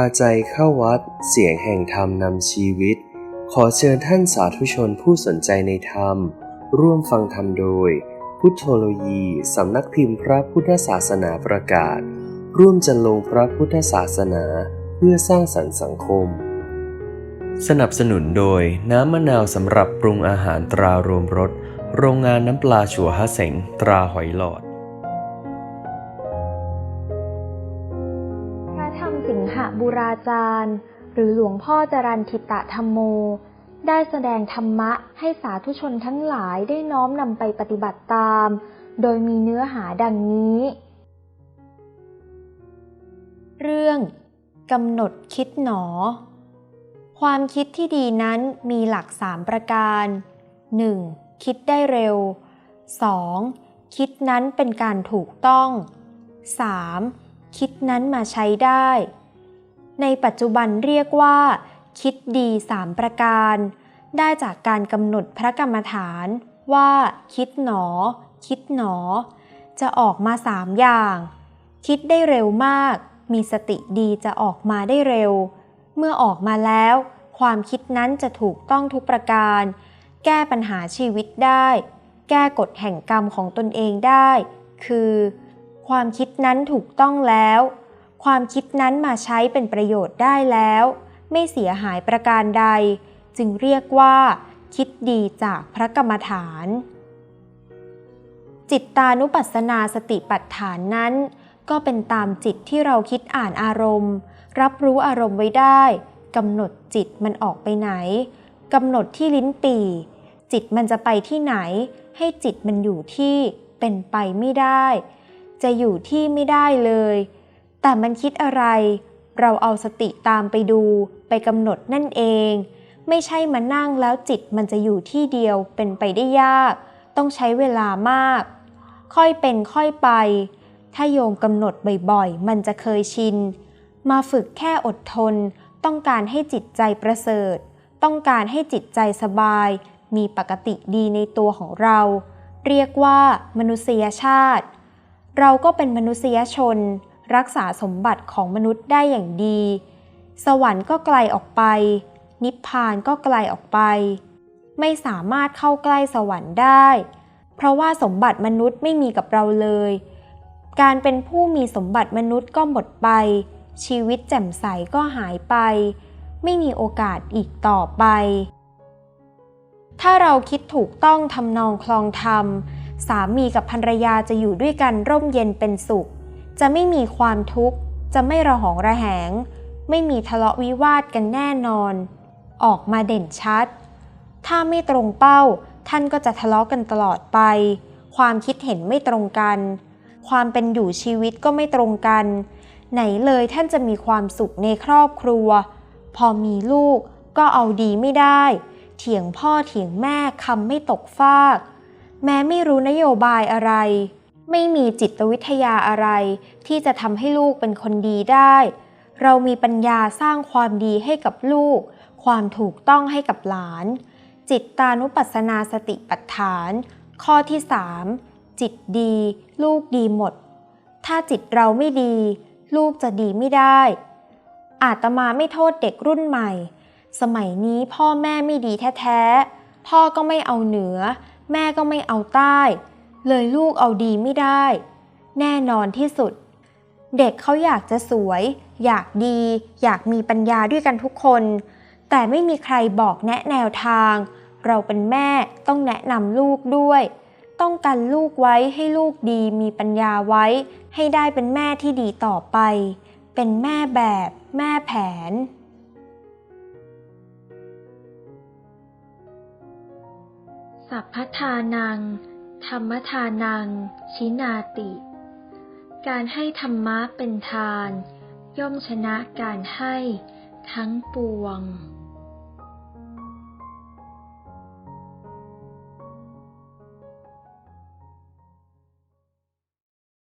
าใจเข้าวัด เสียงแห่งธรรมนำชีวิต ขอเชิญท่านสาธุชนผู้สนใจในธรรม ร่วมฟังธรรมโดย พุทธโลยีสำนักพิมพ์พระพุทธศาสนาประกาศ ร่วมจันลงพระพุทธศาสนาเพื่อสร้างสรรค์สังคม สนับสนุนโดยน้ำมะนาวสำหรับปรุงอาหารตรารวมรสโรงงานน้ำปลาชัวฮะเสงตราหอยหลอด บุราจารย์ หรือหลวงพ่อจรันทิตะธรรมโม ได้แสดงธรรมะให้สาธุชนทั้งหลายได้น้อมนำไปปฏิบัติตาม โดยมีเนื้อหาดังนี้ เรื่องกำหนดคิดหนอ ความคิดที่ดีนั้นมีหลักสามประการ 1. คิดได้เร็ว 2. คิดนั้นเป็นการถูกต้อง 3. คิดนั้นมาใช้ได้ ในปัจจุบันเรียกว่า คิดดีสามประการ ได้จากการกำหนดพระกรรมฐานว่า คิดหนอ คิดหนอ จะออกมาสามอย่าง คิดได้เร็วมาก มีสติดีจะออกมาได้เร็ว เมื่อออกมาแล้ว ความคิดนั้นจะถูกต้องทุกประการ แก้ปัญหาชีวิตได้ แก้กฎแห่งกรรมของตนเองได้ คือ ความคิดนั้นถูกต้องแล้ว ความคิดนั้นมาใช้เป็นประโยชน์ได้แล้ว ไม่เสียหายประการใด จึงเรียกว่า คิดดีจากพระกรรมฐาน จิตตานุปัสสนาสติปัฏฐานนั้น ก็เป็นตามจิตที่เราคิดอ่านอารมณ์ รับรู้อารมณ์ไว้ได้กำหนดจิตมันออกไปไหนกำหนดที่ลิ้นปีจิตมันจะไปที่ไหน ให้จิตมันอยู่ที่เป็นไปไม่ได้ จะอยู่ที่ไม่ได้เลย แต่มันคิดอะไร เราเอาสติตามไปดูไปกำหนดนั่นเอง ไม่ใช่มานั่งแล้วจิตมันจะอยู่ที่เดียวเป็นไปได้ยาก ต้องใช้เวลามาก ค่อยเป็นค่อยไป ถ้าโยมกำหนดบ่อยๆ มันจะเคยชิน มาฝึกแค่อดทน ต้องการให้จิตใจประเสริฐ ต้องการให้จิตใจสบาย มีปกติดีในตัวของเรา เรียกว่ามนุษยชาติ เราก็เป็นมนุษยชน รักษาสมบัติของมนุษย์ได้อย่างดี สวรรค์ก็ไกลออกไป นิพพานก็ไกลออกไป ไม่สามารถเข้าใกล้สวรรค์ได้ เพราะว่าสมบัติมนุษย์ไม่มีกับเราเลย การเป็นผู้มีสมบัติมนุษย์ก็หมดไป ชีวิตแจ่มใสก็หายไป ไม่มีโอกาสอีกต่อไป ถ้าเราคิดถูกต้องทำนองคลองธรรม สามีกับภรรยาจะอยู่ด้วยกันร่มเย็นเป็นสุข จะไม่มีความทุกข์ จะไม่ระหองระแหง ไม่มีทะเลาะวิวาทกันแน่นอน ออกมาเด่นชัด ถ้าไม่ตรงเป้า ท่านก็จะทะเลาะกันตลอดไป ความคิดเห็นไม่ตรงกัน ความเป็นอยู่ชีวิตก็ไม่ตรงกัน ไหนเลยท่านจะมีความสุขในครอบครัว พอมีลูกก็เอาดีไม่ได้ เถียงพ่อเถียงแม่คำไม่ตกฟาก แม้ไม่รู้นโยบายอะไร ไม่มีจิตวิทยาอะไร ที่จะทำให้ลูกเป็นคนดีได้ เรามีปัญญาสร้างความดีให้กับลูก ความถูกต้องให้กับหลาน จิตตานุปัสสนาสติปัฏฐาน ข้อที่ 3 จิตดี ลูกดีหมด ถ้าจิตเราไม่ดี ลูกจะดีไม่ได้ อาตมาไม่โทษเด็กรุ่นใหม่ สมัยนี้พ่อแม่ไม่ดีแท้ๆ พ่อก็ไม่เอาเหนือ แม่ก็ไม่เอาใต้ เลยลูกเอาดีไม่ได้ แน่นอนที่สุด เด็กเขาอยากจะสวย อยากดี อยากมีปัญญาด้วยกันทุกคน แต่ไม่มีใครบอกแนะแนวทาง เราเป็นแม่ต้องแนะนำลูกด้วย ต้องกันลูกไว้ให้ลูกดีมีปัญญาไว้ ให้ได้เป็นแม่ที่ดีต่อไป เป็นแม่แบบ แม่แผนสัพพทานัง ธรรมทานัง ชินาติ การให้ธรรมะเป็นทาน ย่อมชนะการให้ทั้งปวง